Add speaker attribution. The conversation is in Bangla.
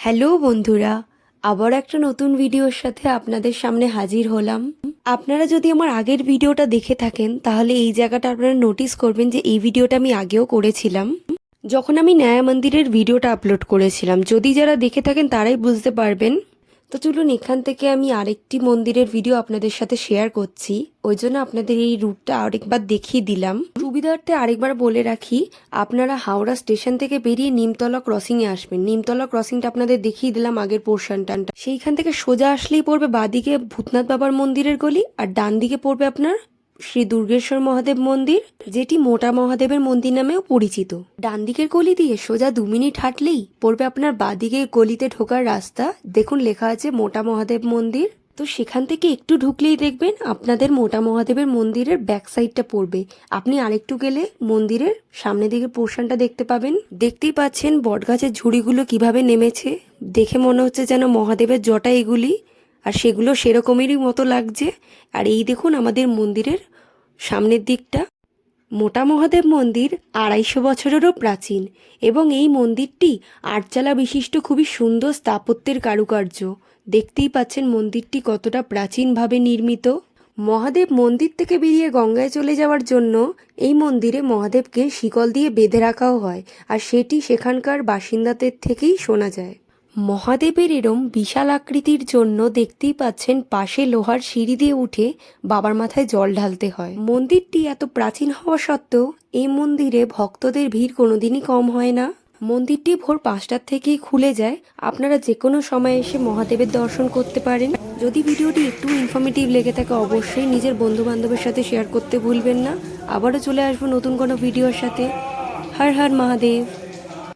Speaker 1: হ্যালো বন্ধুরা, আবার একটা নতুন ভিডিওর সাথে আপনাদের সামনে হাজির হলাম। আপনারা যদি আমার আগের ভিডিওটা দেখে থাকেন, তাহলে এই জায়গাটা আপনারা নোটিস করবেন যে এই ভিডিওটা আমি আগেও করেছিলাম। যখন আমি ন্যায় মন্দিরের ভিডিওটা আপলোড করেছিলাম, যদি যারা দেখে থাকেন, তারাই বুঝতে পারবেন তো চলুন, এখান থেকে আমি আরেকটি মন্দিরের ভিডিও আপনাদের সাথে শেয়ার করছি। ওই জন্য আপনাদের এই রুটটা আরেকবার দেখিয়ে দিলাম। সুবিধার্থে আরেকবার বলে রাখি, আপনারা হাওড়া স্টেশন থেকে বেরিয়ে নিমতলা ক্রসিংয়ে আসবেন। নিমতলা ক্রসিংটা আপনাদের দেখিয়ে দিলাম আগের পোর্শন টানটা। সেইখান থেকে সোজা আসলেই পড়বে বাদিকে ভূতনাথ বাবার মন্দিরের গলি, আর ডান দিকে পড়বে আপনার শ্রী দুর্গেশ্বর মহাদেব মন্দির, যেটি মোটা মহাদেবের মন্দির নামেও পরিচিত। ডান দিকের গলি দিয়ে সোজা দু মিনিট হাঁটলেই পড়বে আপনার বাদিকে গলিতে ঢোকার রাস্তা। দেখুন, লেখা আছে মোটা মহাদেব মন্দির। তো সেখান থেকে একটু ঢুকলেই দেখবেন আপনাদের মোটা মহাদেবের মন্দিরের ব্যাক সাইডটা পড়বে। আপনি আরেকটু গেলে মন্দিরের সামনের দিকে পোর্শনটা দেখতে পাবেন। দেখতেই পাচ্ছেন বটগাছের ঝুড়িগুলো কীভাবে নেমেছে। দেখে মনে হচ্ছে যেন মহাদেবের জটা এগুলি, আর সেগুলো সেরকমেরই মতো লাগছে। আর এই দেখুন আমাদের মন্দিরের সামনের দিকটা। মোটা মহাদেব মন্দির আড়াইশো বছরেরও প্রাচীন এবং এই মন্দিরটি আটচালা বিশিষ্ট খুবই সুন্দর স্থাপত্যের কারুকার্য। দেখতেই পাচ্ছেন মন্দিরটি কতটা প্রাচীনভাবে নির্মিত। মহাদেব মন্দির থেকে বেরিয়ে গঙ্গায় চলে যাওয়ার জন্য এই মন্দিরে মহাদেবকে শিকল দিয়ে বেঁধে রাখাও হয় আর সেটি সেখানকার বাসিন্দাদের থেকেই শোনা যায়। মহাদেবের এরম বিশাল আকৃতির জন্য দেখতেই পাচ্ছেন পাশে লোহার সিঁড়ি দিয়ে উঠে বাবার মাথায় জল ঢালতে হয়। মন্দিরটি এত প্রাচীন হওয়া সত্ত্বেও এই মন্দিরে ভক্তদের ভিড় কোনোদিনই কম হয় না। মন্দিরটি ভোর পাঁচটার থেকেই খুলে যায়। আপনারা যে কোনো সময় এসে মহাদেবের দর্শন করতে পারেন। যদি ভিডিওটি একটু ইনফরমেটিভ লেগে থাকে, অবশ্যই নিজের বন্ধু বান্ধবের সাথে শেয়ার করতে ভুলবেন না। আবারও চলে আসব নতুন কোনো ভিডিওর সাথে। হর হর মহাদেব।